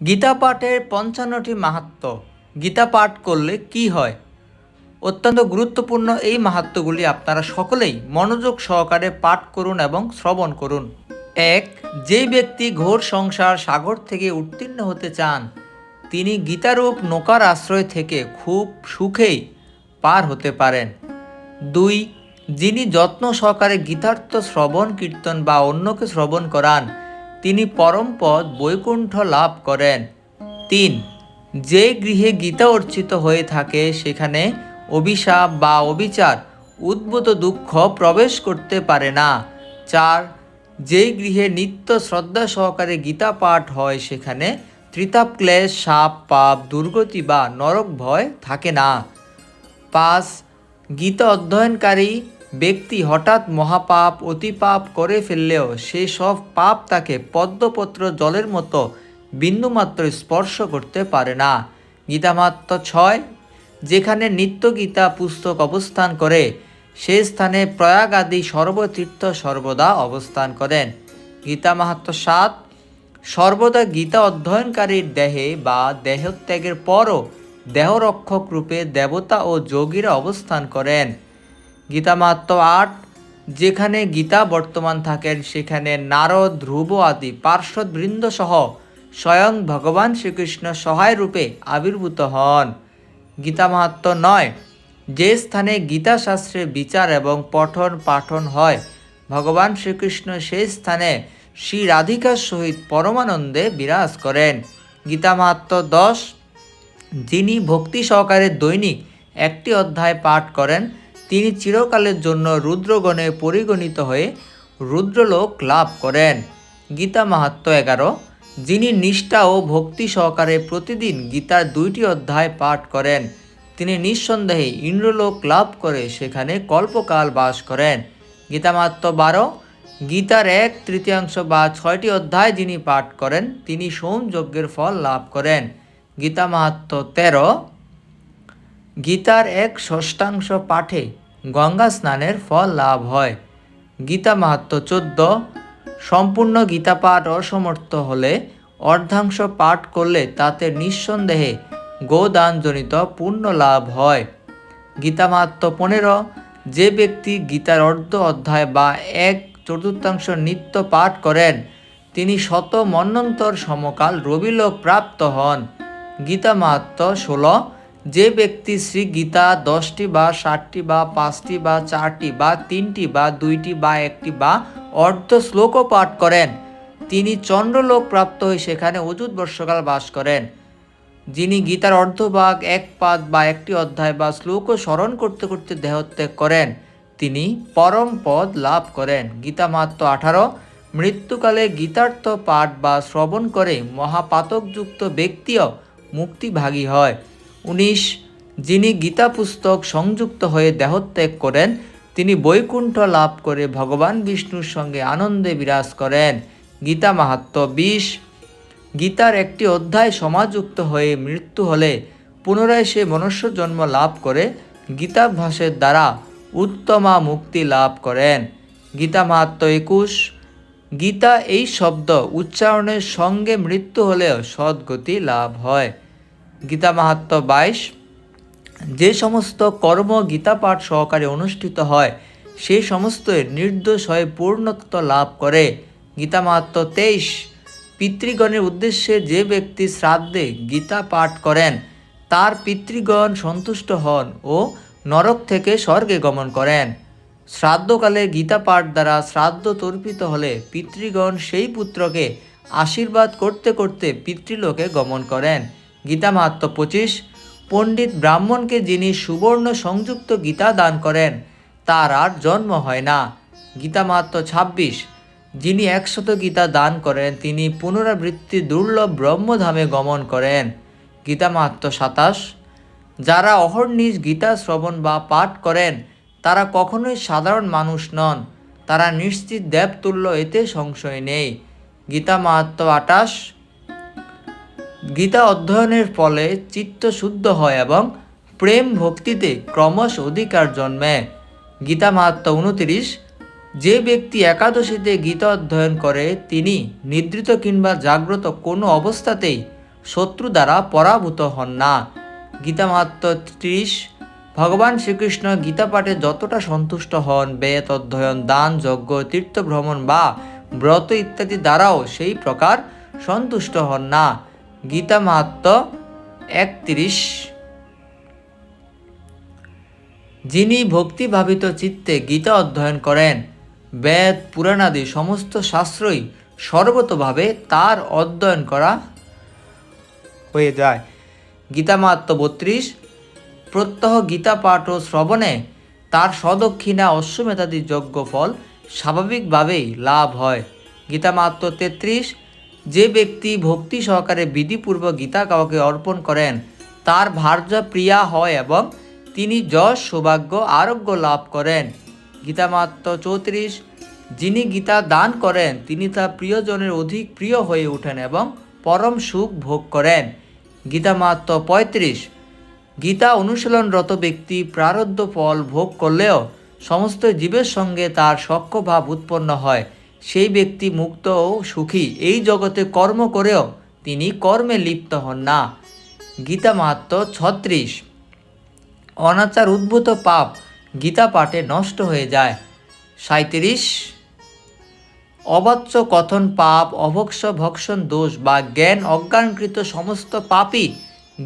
গীতা পাঠের পঞ্চান্নটি মাহাত্ম। গীতা পাঠ করলে কি হয়? অত্যন্ত গুরুত্বপূর্ণ এই মাহাত্মগুলি আপনারা সকলেই মনোযোগ সহকারে পাঠ করুন এবং শ্রবণ করুন। এক যে ব্যক্তি ঘোর সংসার সাগর থেকে উত্তীর্ণ হতে চান, তিনি গীতারূপ নৌকার আশ্রয় থেকে খুব সুখেই পার হতে পারেন। দুই, যিনি যত্ন সহকারে গীতার্থ শ্রবণ কীর্তন বা অন্যকে শ্রবণ করান তিনি পরম পদ বৈকুণ্ঠ লাভ করেন। তিন, যে গৃহে গীতা অর্চিত হয়ে থাকে, সেখানে অভিশাপ বা অবিচার, উদ্ভূত দুঃখ প্রবেশ করতে পারে না। চার, যে গৃহে নিত্য শ্রদ্ধা সহকারে গীতা পাঠ হয়, সেখানে ত্রিতাপ, ক্লেশ, সাপ, পাপ, দুর্গতি বা নরক ভয় থাকে না। পাঁচ, গীতা অধ্যয়নকারী ব্যক্তি হঠাৎ মহাপাপ, অতিপাপ করে ফেললেও সেই সব পাপ তাকে পদ্মপত্র জলের মতো বিন্দুমাত্র স্পর্শ করতে পারে না। গীতামাত্র ছয়, যেখানে নিত্য গীতা পুস্তক অবস্থান করে, সে স্থানে প্রয়াগ আদি সর্বতীর্থ সর্বদা অবস্থান করেন। গীতা মাহাত্ম সাত, সর্বদা গীতা অধ্যয়নকারীর দেহে বা দেহত্যাগের পরও দেহরক্ষক রূপে দেবতা ও যোগীরা অবস্থান করেন। গীতা মাহাত্ম আট, যেখানে গীতা বর্তমান থাকেন, সেখানে নারদ, ধ্রুব আদি পার্শ্বদবৃন্দ সহ স্বয়ং ভগবান শ্রীকৃষ্ণ সহায় রূপে আবির্ভূত হন। গীতা মাহাত্ম নয়, যে স্থানে গীতা শাস্ত্রে বিচার এবং পঠন পাঠন হয়, ভগবান শ্রীকৃষ্ণ সেই স্থানে শ্রী রাধিকার সহিত পরমানন্দে বিরাজ করেন। গীতা মাহাত্ম দশ, যিনি ভক্তি সহকারে দৈনিক একটি অধ্যায় পাঠ করেন তিনি চিরকালের জন্য রুদ্রগণে পরিগণিত হয়ে রুদ্রলোক লাভ করেন। গীতা মাহাত্ম এগারো, যিনি নিষ্ঠা ও ভক্তি সহকারে প্রতিদিন গীতার দুইটি অধ্যায় পাঠ করেন, তিনি নিঃসন্দেহে ইন্দ্রলোক লাভ করে সেখানে কল্পকাল বাস করেন। গীতা মাহাত্ম বারো, গীতার এক তৃতীয়াংশ বা ছয়টি অধ্যায় যিনি পাঠ করেন, তিনি সোম যজ্ঞের ফল লাভ করেন। গীতা মাহাত্ম তেরো গীতার এক ষষ্ঠাংশ পাঠে গঙ্গা স্নানের ফল লাভ হয়। গীতা মাহাত্ম চোদ্দ, সম্পূর্ণ গীতা পাঠ অসমর্থ হলে অর্ধাংশ পাঠ করলে তাতে নিঃসন্দেহে গোদানজনিত পূর্ণ লাভ হয়। গীতা মাহাত্ম পনেরো, যে ব্যক্তি গীতার অর্ধ অধ্যায় বা এক চতুর্থাংশ নিত্য পাঠ করেন, তিনি শত মন্বন্তর সমকাল রবিলোক প্রাপ্ত হন। গীতা মাহাত্ম ষোলো যে ব্যক্তি শ্রী গীতা দশটি বা ষাটটি বা পাঁচটি বা চারটি বা তিনটি বা দুইটি বা একটি বা অর্ধ শ্লোকও পাঠ করেন, তিনি চন্দ্রলোক প্রাপ্ত হয়ে সেখানে অযুত বর্ষকাল বাস করেন। যিনি গীতার অর্ধভাগ, এক পাদ বা একটি অধ্যায় বা শ্লোকও স্মরণ করতে করতে দেহত্যাগ করেন, তিনি পরম পদ লাভ করেন। গীতা মাত্র আঠারো। মৃত্যুকালে গীতার্থ পাঠ বা শ্রবণ করে মহাপাতকযুক্ত ব্যক্তিও মুক্তিভাগী হয়। উনিশ, যিনি গীতা পুস্তক সংযুক্ত হয়ে দেহত্যাগ করেন, তিনি বৈকুণ্ঠ লাভ করে ভগবান বিষ্ণুর সঙ্গে আনন্দে বিরাজ করেন। গীতা মাহাত্ম বিশ, গীতার একটি অধ্যায় সমাযুক্ত হয়ে মৃত্যু হলে পুনরায় সে মনুষ্য জন্ম লাভ করে গীতাভ্যাসের দ্বারা উত্তমা মুক্তি লাভ করেন। গীতা মাহাত্ম একুশ, গীতা এই শব্দ উচ্চারণের সঙ্গে মৃত্যু হলেও সদ্গতি লাভ হয়। গীতা মাহাত্ম বাইশ, যে সমস্ত কর্ম গীতা পাঠ সহকারে অনুষ্ঠিত হয় সেই সমস্ত নির্দোষ হয়ে পূর্ণত্ব লাভ করে। গীতা মাহাত্ম তেইশ, পিতৃগণের উদ্দেশ্যে যে ব্যক্তি শ্রাদ্ধে গীতা পাঠ করেন, তার পিতৃগণ সন্তুষ্ট হন ও নরক থেকে স্বর্গে গমন করেন। শ্রাদ্ধকালে গীতা পাঠ দ্বারা শ্রাদ্ধ তর্পিত হলে পিতৃগণ সেই পুত্রকে আশীর্বাদ করতে করতে পিতৃলোকে গমন করেন। গীতা মাহাত্ম পঁচিশ, পণ্ডিত ব্রাহ্মণকে যিনি সুবর্ণ সংযুক্ত গীতা দান করেন, তার আর জন্ম হয় না। গীতা মাহাত্ম ছাব্বিশ, যিনি একশত গীতা দান করেন, তিনি পুনরাবৃত্তি দুর্লভ ব্রহ্মধামে গমন করেন। গীতা মাহাত্ম সাতাশ, যারা অহর্নিশ গীতা শ্রবণ বা পাঠ করেন, তারা কখনোই সাধারণ মানুষ নন, তারা নিশ্চিত দেবতুল্য, এতে সংশয় নেই। গীতা মাহাত্ম আটাশ গীতা অধ্যয়নের ফলে চিত্ত শুদ্ধ হয় এবং প্রেম ভক্তিতে ক্রমশ অধিকার জন্মে। গীতা মাহাত্ম উনতিরিশ যে ব্যক্তি একাদশীতে গীতা অধ্যয়ন করে, তিনি নিদ্রিত কিংবা জাগ্রত কোনো অবস্থাতেই শত্রু দ্বারা পরাভূত হন না। গীতা মাহাত্ম ত্রিশ, ভগবান শ্রীকৃষ্ণ গীতা পাঠে যতটা সন্তুষ্ট হন, বেদ অধ্যয়ন, দান, যজ্ঞ তীর্থ ভ্রমণ বা ব্রত ইত্যাদি দ্বারাও সেই প্রকার সন্তুষ্ট হন না। গীতা মাহাত্ম একত্রিশ। যিনি ভক্তিভাবিত চিত্তে গীতা অধ্যয়ন করেন, বেদ পুরাণাদি সমস্ত শাস্ত্রই সর্বতভাবে তার অধ্যয়ন করা হয়ে যায়। গীতা মাহাত্ম বত্রিশ, প্রত্যহ গীতা পাঠ ও শ্রবণে তার সদক্ষিণা অশ্বমেধাদি যজ্ঞ ফল স্বাভাবিকভাবেই লাভ হয়। গীতা মাহাত্ম তেত্রিশ যে ব্যক্তি ভক্তি সহকারে বিধিপূর্বক গীতা কাউকে অর্পণ করেন, তার ভার্য প্রিয়া হয় এবং তিনি যশ, সৌভাগ্য, আরোগ্য লাভ করেন। গীতা মাহাত্ম চৌত্রিশ। যিনি গীতা দান করেন, তিনি তার প্রিয়জনের অধিক প্রিয় হয়ে ওঠেন এবং পরম সুখ ভোগ করেন। গীতা মাহাত্ম পঁয়ত্রিশ। গীতা অনুশীলনরত ব্যক্তি প্রারব্ধ ফল ভোগ করলেও সমস্ত জীবের সঙ্গে তার সখ্যভাব উৎপন্ন হয়। সেই ব্যক্তি মুক্ত ও সুখী। এই জগতে কর্ম করেও তিনি কর্মে লিপ্ত হন না। গীতা মাহাত্ম ছত্রিশ। অনাচার উদ্ভূত পাপ গীতা পাঠে নষ্ট হয়ে যায়। সাঁত্রিশ অবাচ্য কথন পাপ, অভক্ষ ভক্ষণ দোষ বা জ্ঞান অজ্ঞানকৃত সমস্ত পাপই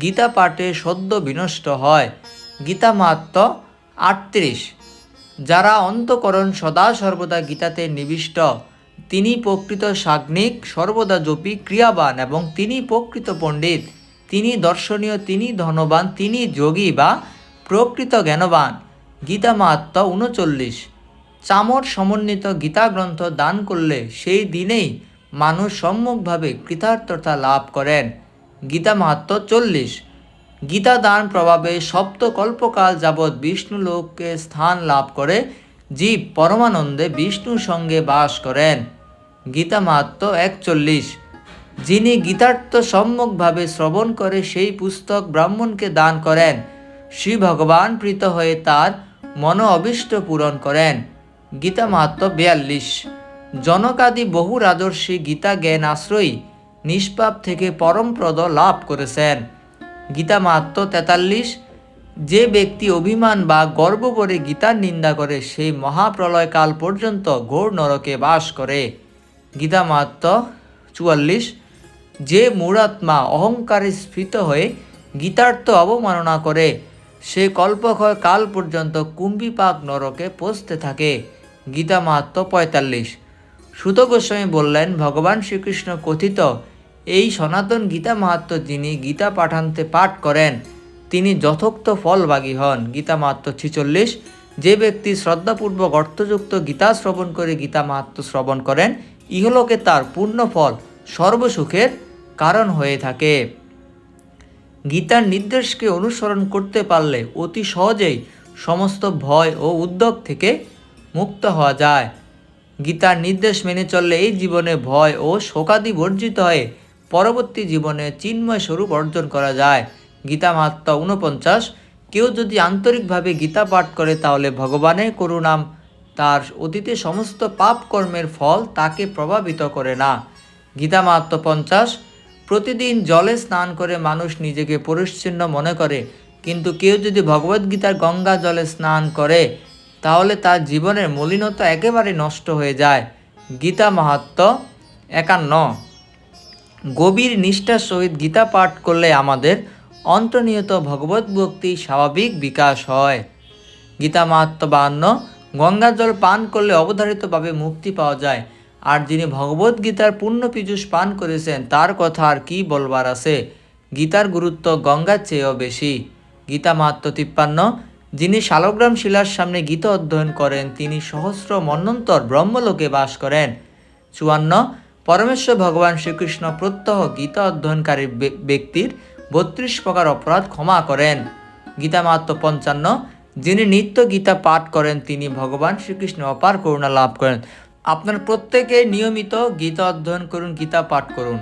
গীতা পাঠে সদ্য বিনষ্ট হয়। গীতা মাহাত্ম আটত্রিশ। যারা অন্তকরণ সদা সর্বদা গীতাতে নিবিষ্ট, তিনি প্রকৃত সাগ্নিক, সর্বদা জপি ক্রিয়াবান এবং তিনি প্রকৃত পণ্ডিত। তিনি দর্শনীয়, তিনি ধনবান, তিনি যোগী বা প্রকৃত জ্ঞানবান। গীতা মাহাত্ম উনচল্লিশ। চামর সমন্বিত গীতা গ্রন্থ দান করলে সেই দিনেই মানুষ সম্মুখভাবে কৃতার্থতা লাভ করেন। গীতা মাহাত্ম চল্লিশ। গীতা দান প্রভাবে সপ্তকল্পকাল যাবৎ বিষ্ণু লোককে স্থান লাভ করে জীব পরমানন্দে বিষ্ণুর সঙ্গে বাস করেন। গীতা মাহাত্ম একচল্লিশ। যিনি গীতার্থ সম্যকভাবে শ্রবণ করে সেই পুস্তক ব্রাহ্মণকে দান করেন। শ্রী ভগবান প্রীত হয়ে তার মন অবিষ্ট পূরণ করেন। গীতা মাহাত্ম বিয়াল্লিশ। জনকাদি বহু রাজর্ষি গীতা জ্ঞান আশ্রয়ী নিষ্পাপ থেকে পরমপ্রদ লাভ করেছেন। গীতা মাহাত্ম তেতাল্লিশ, যে ব্যক্তি অভিমান বা গর্ব করে গীতার নিন্দা করে, সেই মহাপ্রলয়কাল পর্যন্ত ঘোর নরকে বাস করে। গীতা মাহাত্ম চুয়াল্লিশ, যে মূঢ়াত্মা অহংকারে স্ফীত হয়ে গীতার্থ অবমাননা করে, সে কল্পক্ষয় কাল পর্যন্ত কুম্ভিপাক নরকে পৌঁছতে থাকে। গীতা মাহাত্ম পঁয়তাল্লিশ, সুত গোস্বামী বললেন, ভগবান শ্রীকৃষ্ণ কথিত এই সনাতন গীতা মাহাত্ম যিনি গীতা পাঠান্তে পাঠ করেন, তিনি যথোক্ত ফলভাগী হন। গীতা মাহাত্ম ছিচল্লিশ, যে ব্যক্তি শ্রদ্ধাপূর্বক অর্থযুক্ত গীতা শ্রবণ করে গীতা মাহাত্ম শ্রবণ করেন, ইহলোকে তার পূর্ণ ফল সর্বসুখের কারণ হয়ে থাকে। গীতার নির্দেশকে অনুসরণ করতে পারলে অতি সহজেই সমস্ত ভয় ও উদ্যোগ থেকে মুক্ত হওয়া যায়। গীতার নির্দেশ মেনে চললে এই জীবনে ভয় ও শোকাদি বর্জিত হয়ে পরবর্তী জীবনে চিন্ময় স্বরূপ অর্জন করা যায়। গীতা মাহাত্ম ঊনপঞ্চাশ, কেউ যদি আন্তরিকভাবে গীতা পাঠ করে তাহলে ভগবানের করুণাম, তার অতীতে সমস্ত পাপ কর্মের ফল তাকে প্রভাবিত করে না। গীতা মাহাত্ম পঞ্চাশ, প্রতিদিন জলে স্নান করে মানুষ নিজেকে পরিচ্ছন্ন মনে করে, কিন্তু কেউ যদি ভগবদ্গীতার গঙ্গা জলে স্নান করে, তাহলে তার জীবনের মলিনতা একেবারে নষ্ট হয়ে যায়। গীতা মাহাত্ম একান্ন গভীর নিষ্ঠার সহিত গীতা পাঠ করলে আমাদের অন্তর্নিয়ত ভগবত ভক্তি স্বাভাবিক বিকাশ হয়। গীতা মাহাত্ম বাহান্ন, গঙ্গা জল পান করলে অবধারিতভাবে মুক্তি পাওয়া যায়। আর যিনি ভগবত গীতার পূর্ণ পীযুষ পান করেছেন, তার কথা আর কি বলবার আছে? গীতার গুরুত্ব গঙ্গার চেয়েও বেশি। গীতা মাহাত্ম তিপ্পান্ন, যিনি শালগ্রাম শিলার সামনে গীতা অধ্যয়ন করেন, তিনি সহস্র মন্বন্তর ব্রহ্মলোকে বাস করেন। চুয়ান্ন পরমেশ্বর ভগবান শ্রীকৃষ্ণ প্রত্যহ গীতা অধ্যয়নকারী ব্যক্তির বত্রিশ প্রকার অপরাধ ক্ষমা করেন। গীতা মাত্র পঞ্চান্ন, যিনি নিত্য গীতা পাঠ করেন, তিনি ভগবান শ্রীকৃষ্ণ অপার করুণা লাভ করেন। আপনার প্রত্যেকে নিয়মিত গীতা অধ্যয়ন করুন, গীতা পাঠ করুন।